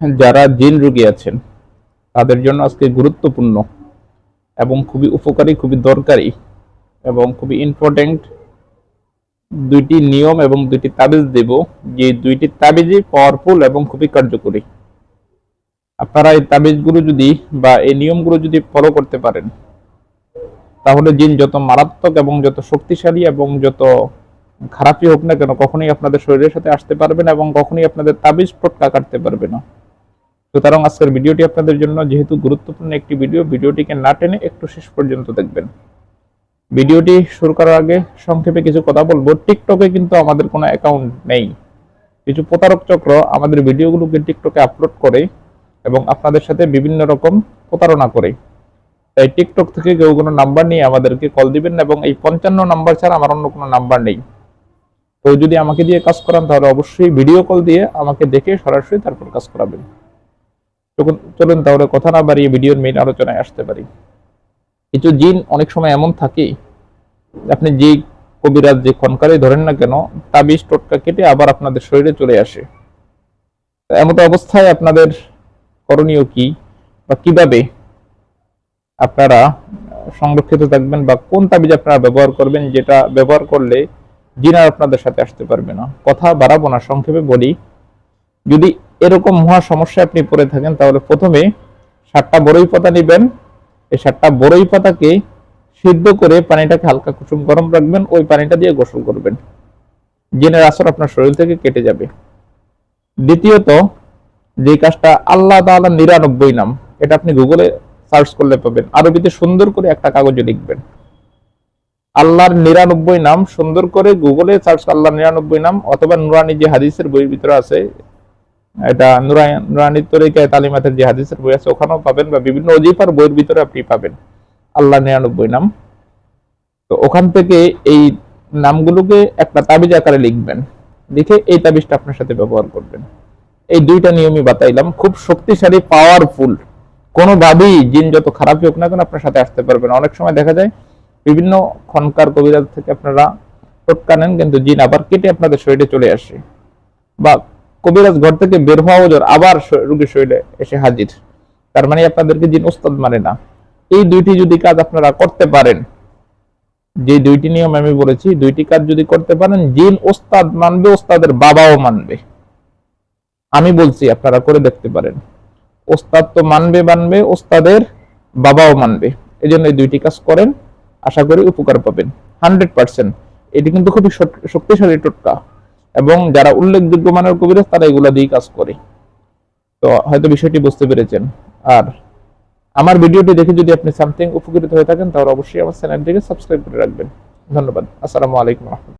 যারা জিন রোগী আছেন, তাদের জন্য আজকে গুরুত্বপূর্ণ এবং খুবই উপকারী, খুবই দরকারি এবং খুবই ইম্পর্টেন্ট দুইটি নিয়ম এবং দুইটি তাবিজ দেব। যে দুইটি তাবিজই পাওয়ারফুল এবং খুবই কার্যকরী। আপনারা এই তাবিজগুলো যদি বা এই নিয়মগুলো যদি ফলো করতে পারেন, তাহলে জিন যত মারাত্মক এবং যত শক্তিশালী এবং যত খারাপই হোক না কেন, কখনোই আপনাদের শরীরের সাথে আসতে পারবে না এবং কখনোই আপনাদের তাবিজ টোটকা কাটতে পারবে না। সুতরাং আজকের ভিডিওটি আপনাদের জন্য যেহেতু গুরুত্বপূর্ণ একটি ভিডিও, ভিডিওটিকে না টেনে একটু শেষ পর্যন্ত দেখবেন। ভিডিওটি শুরু করার আগে সংক্ষেপে কিছু কথা বলব। টিকটকে কিন্তু আমাদের কোনো অ্যাকাউন্ট নেই। কিছু প্রতারক চক্র আমাদের ভিডিওগুলোকে টিকটকে আপলোড করে এবং আপনাদের সাথে বিভিন্ন রকম প্রতারণা করে। তাই টিকটক থেকে কেউ কোনো নাম্বার নিয়ে আমাদেরকে কল দিবেন না এবং এই পঞ্চান্ন নাম্বার ছাড়া আমার অন্য কোনো নাম্বার নেই। তো যদি আমাকে দিয়ে কাজ করান, তাহলে অবশ্যই ভিডিও কল দিয়ে আমাকে দেখে সরাসরি তারপর কাজ করাবেন। চলুন তাহলে কথা না বাড়িয়ে ভিডিওর মেইন আলোচনায় আসতে পারি। কিছু জিন অনেক সময় এমন থাকে, আপনি যে কবিরাজ যে খনকারে ধরেন না কেন তাবিজ টোটকা কেটে আবার আপনাদের শরীরে চলে আসে। তো অবস্থায় আপনাদের করণীয় কি বা কীভাবে আপনারা সংরক্ষিত থাকবেন বা কোন তাবিজ আপনারা ব্যবহার করবেন যেটা ব্যবহার করলে জিন আর আপনাদের সাথে আসতে পারবে না? কথা বাড়াবো না, সংক্ষেপে বলি, যদি এরকম মহা সমস্যা আপনি পড়ে থাকেন, তাহলে প্রথমে সাতটা বড়ই পাতা নেবেন। এই সাতটা বড়ই পাতাকে সিদ্ধ করে পানিটাকে হালকা কুসুম গরম রাখবেন, ওই পানিটা দিয়ে গোসল করবেন। জিনের আসর আপনার শরীর থেকে কেটে যাবে। দ্বিতীয়ত, যে কাজটা আল্লাহ তাআলা নিরানব্বই নাম, এটা আপনি গুগলে সার্চ করলে পাবেন। আরবিতে সুন্দর করে একটা কাগজে লিখবেন। আল্লাহর নিরানব্বই নাম সুন্দর করে গুগলে সার্চ আল্লাহ নিরানব্বই নাম অথবা নুরানি যে হাদিসের বইয়ের ভিতরে আছে এটা নুরানি- তরিকায় তালিমাতের যে হাদিসের বই আছে, ওখানেও পাবেন বা বিভিন্ন অজিফার বইয়ের ভিতরে আপনি পাবেন। আল্লাহ নিরানব্বই নাম। তো ওখান থেকে এই নামগুলোকে একটা তাবিজ আকারে লিখবেন। লিখে এই তাবিজটা আপনার সাথে ব্যবহার করবেন। এই দুইটা নিয়মই বাতাইলাম। খুব শক্তিশালী পাওয়ারফুল কোনোভাবেই জিন যত খারাপই হোক না কেন আপনার সাথে আসতে পারবেন অনেক সময় দেখা যায়, বিভিন্ন খনকার কবিরাজ থেকে আপনারা টোটকা নেন, কিন্তু জিন আবার কেটে আপনাদের শরীরে চলে আসে। বা কবিরাজ ঘর থেকে বের হওয়া ওজোর আবার রোগীর শরীরে এসে হাজির। তার মানে আপনাদেরকে জিন ওস্তাদ মানে না। এই দুইটি যদি কাজ আপনারা করতে পারেন, যে দুইটি নিয়ম আমি বলেছি, দুইটি কাজ যদি করতে পারেন, জিন ওস্তাদ মানবে ওস্তাদের বাবাও মানবে। আমি বলছি, আপনারা করে দেখতে পারেন। ওস্তাদ তো মানবে মানবে ওস্তাদের বাবাও মানবে। এই জন্য এই দুইটি কাজ করেন, আশা করি উপকার পাবেন। Hundred percent. এটি কিন্তু খুবই শক্তিশালী টোটকা। এবং যারা উল্লেখযোগ্য মানের কবিরাজ, তারা এগুলা দিয়ে কাজ করে। তো হয়তো বিষয়টি বুঝতে পেরেছেন। আর আমার ভিডিওটি দেখে যদি আপনি সামথিং উপকৃত হয়ে থাকেন, তাহলে অবশ্যই আমার চ্যানেলটিকে সাবস্ক্রাইব করে রাখবেন। ধন্যবাদ। আসসালামু আলাইকুম।